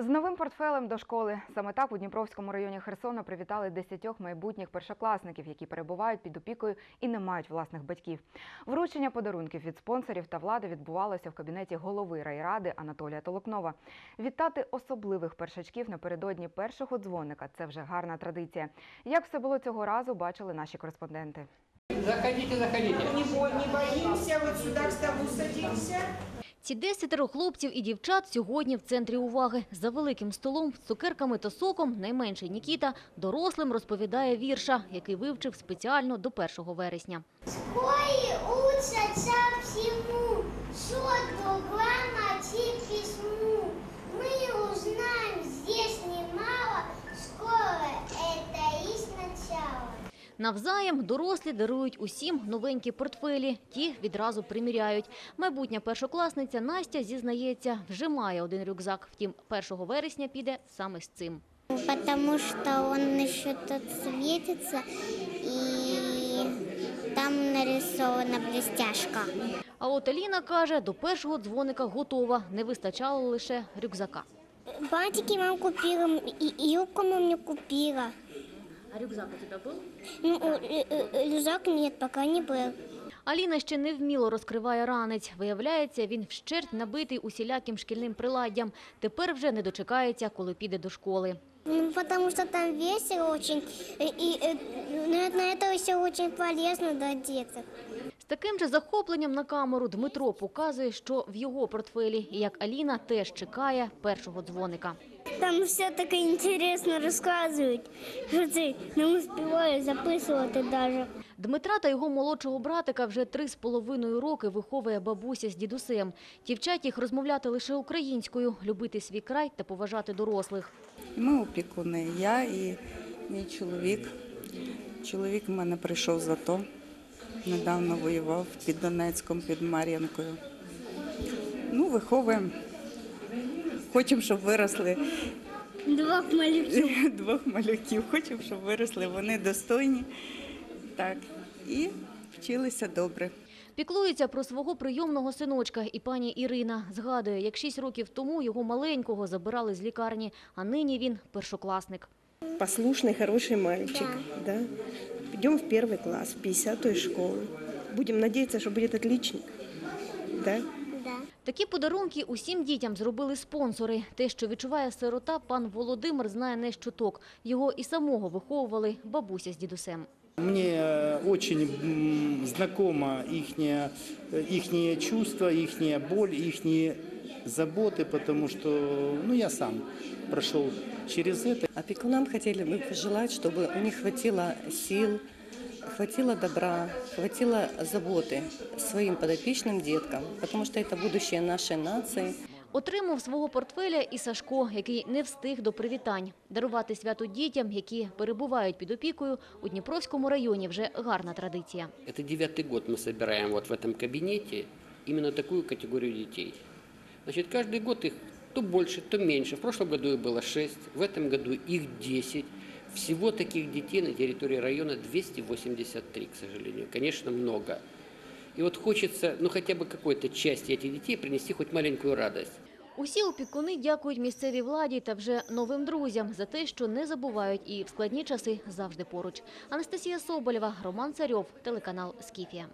З новим портфелем до школи саме так у Дніпровському районі Херсона привітали десятьох майбутніх першокласників, які перебувають під опікою і не мають власних батьків. Вручення подарунків від спонсорів та влади відбувалося в кабінеті голови райради Анатолія Толокнова. Вітати особливих першачків напередодні першого дзвоника це вже гарна традиція. Як все було цього разу, бачили наші кореспонденти. Заходите, заходите. Не, бо- не боимся, вот сюда к столу садимся. Ці десятеро хлопців і дівчат сьогодні в центрі уваги. За великим столом з цукерками та соком найменший Нікіта дорослим розповідає вірша, який вивчив спеціально до 1 вересня. Скої учаться всьому, що главное Навзаєм дорослі дарують усім новенькі портфелі. Ті відразу приміряють. Майбутня першокласниця Настя зізнається, вже має один рюкзак. Втім, 1 вересня піде саме з цим. Потому что он еще тут светится, и там нарисована блестяшка. А от Аліна каже, до першого дзвоника готова. Не вистачало лише рюкзака. Бантики мам купила, и юбку мам не купила А рюкзак у тебе був? Ну, э, э, рюкзак нет, пока не был. Аліна ще невміло розкриває ранець. Виявляється, він вщерть набитий усіляким шкільним приладдям. Тепер вже не дочекається, коли піде до школи. Ну, потому что там весело очень, и, и, э, наверное, это все очень полезно для деток. З таким же захопленням на камеру Дмитро показує, що в його портфелі, і як Аліна теж чекає першого дзвоника. Там все так интересно рассказывают, что ты не успеваешь записывать даже. Дмитра та його молодшого братика вже три з половиною роки виховує бабуся з дідусем. Ті вчать їх розмовляти лише українською, любити свій край та поважати дорослих. Ми опікуни, я і мій чоловік. Чоловік в мене прийшов з АТО, недавно воював під Донецьком, під Мар'янкою. Ну, виховуємо. Хочемо, щоб виросли Два малюка. двох малюків. Хочемо, щоб виросли вони достойні. Так. І вчилися добре. Піклується про свого прийомного синочка і пані Ірина. Згадує, як шість років тому його маленького забирали з лікарні, а нині він першокласник. Послушный, хороший мальчик. Да. Идем в первый класс, в 50-ю школу. Будем надеяться, что будет отличник. Да? Да. Такі подарунки усім дітям зробили спонсори. Те, що відчуває сирота, пан Володимир знає не щуток. Його і самого виховували бабуся з дідусем. Мне э, очень м, знакомо ихнее, ихние чувства, ихняя боль, ихние заботы, потому что ну, я сам прошел через это. Опекунам хотели бы пожелать, чтобы у них хватило сил, хватило добра, хватило заботы своим подопечным деткам, потому что это будущее нашей нации. Отримав свого портфеля і Сашко, який не встиг до привітань. Дарувати свято дітям, які перебувають під опікою, у Дніпровському районі вже гарна традиція. Это девятый год мы собираем вот в этом кабинете именно такую категорию детей. Значит, каждый год их то больше, то меньше. В прошлом году их было 6, в этом году их 10. Всего таких детей на территории района 283, к сожалению. Конечно, много. И вот хочется, ну хотя бы какой-то части этих детей принести хоть маленькую радость. Усі опікуни дякують місцевій владі та вже новим друзям за те, що не забувають і в складні часи завжди поруч. Анастасія Соболєва, Роман Царьов, телеканал Скіфія.